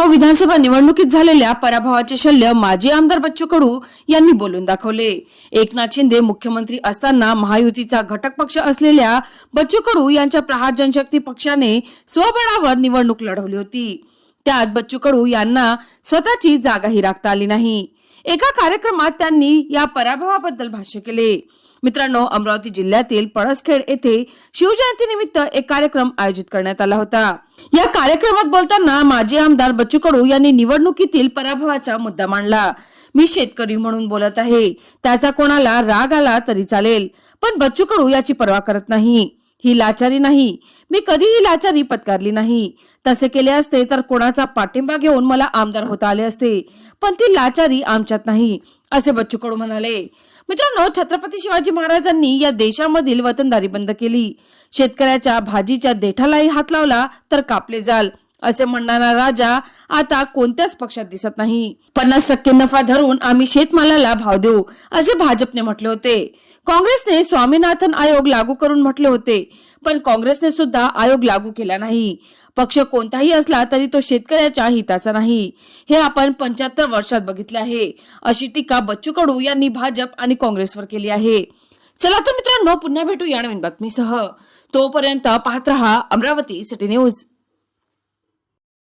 मित्रांनो विधानसभा निवडणुकीत झालेल्या पराभवाचे शल्य माजी आमदार बच्चू कडू यांनी बोलून दाखवले. एकनाथ शिंदे मुख्यमंत्री असताना महायुतीचा घटक पक्ष असलेल्या बच्चू कडू यांच्या प्रहार जनशक्ती पक्षाने स्वबळावर निवडणूक लढवली होती. त्यात बच्चू कडू यांना स्वतःची जागाही राखता आली नाही. एका कार्यक्रमात त्यांनी या पराभवाबद्दल भाष्य केले. मित्रांनो अमरावती जिल्ह्यातील पळसखेड येथे शिवजयंतीनिमित्त एक कार्यक्रम आयोजित करण्यात आला होता. या कार्यक्रमात बोलताना माजी आमदार बच्चू कडू यांनी निवडणुकीतील पराभवाचा मुद्दा मांडला. मी शेतकरी म्हणून बोलत आहे. त्याचा कोणाला राग आला तरी चालेल पण बच्चू कडू याची पर्वा करत नाही. ही लाचारी नाही. मी कधीही लाचारी पत्कारली नाही. तसे केले असते तर कोणाचा पाठिंबा घेऊन मला आमदार होता आले असते. पण ती लाचारी आमच्यात नाही असे बच्चू कडू म्हणाले. मित्रांनो छत्रपती शिवाजी महाराजांनी या देशामधील वतनदारी बंद केली. शेतकऱ्याच्या भाजीच्या देठालाही हात लावला तर कापले जाल असे म्हणणारा राजा आता कोणत्याच पक्षात दिसत नाही. पन्नास टक्के नफा धरून आम्ही शेतमालाला भाव देऊ असे भाजपने म्हटले होते. काँग्रेसने स्वामीनाथन आयोग लागू करून म्हटले होते पण काँग्रेसने सुद्धा आयोग लागू केला नाही. पक्ष कोणताही असला तरी तो शेतकऱ्याच्या हिताचा नाही. हे आपण पंच्याहत्तर वर्षात बघितले आहे. अशी टीका बच्चू कडू यांनी भाजप आणि काँग्रेसवर केली आहे. चला तर मित्रांनो पुन्हा भेटू या नवीन बातमीसह. तोपर्यंत पाहत रहा अमरावती सिटी न्यूज.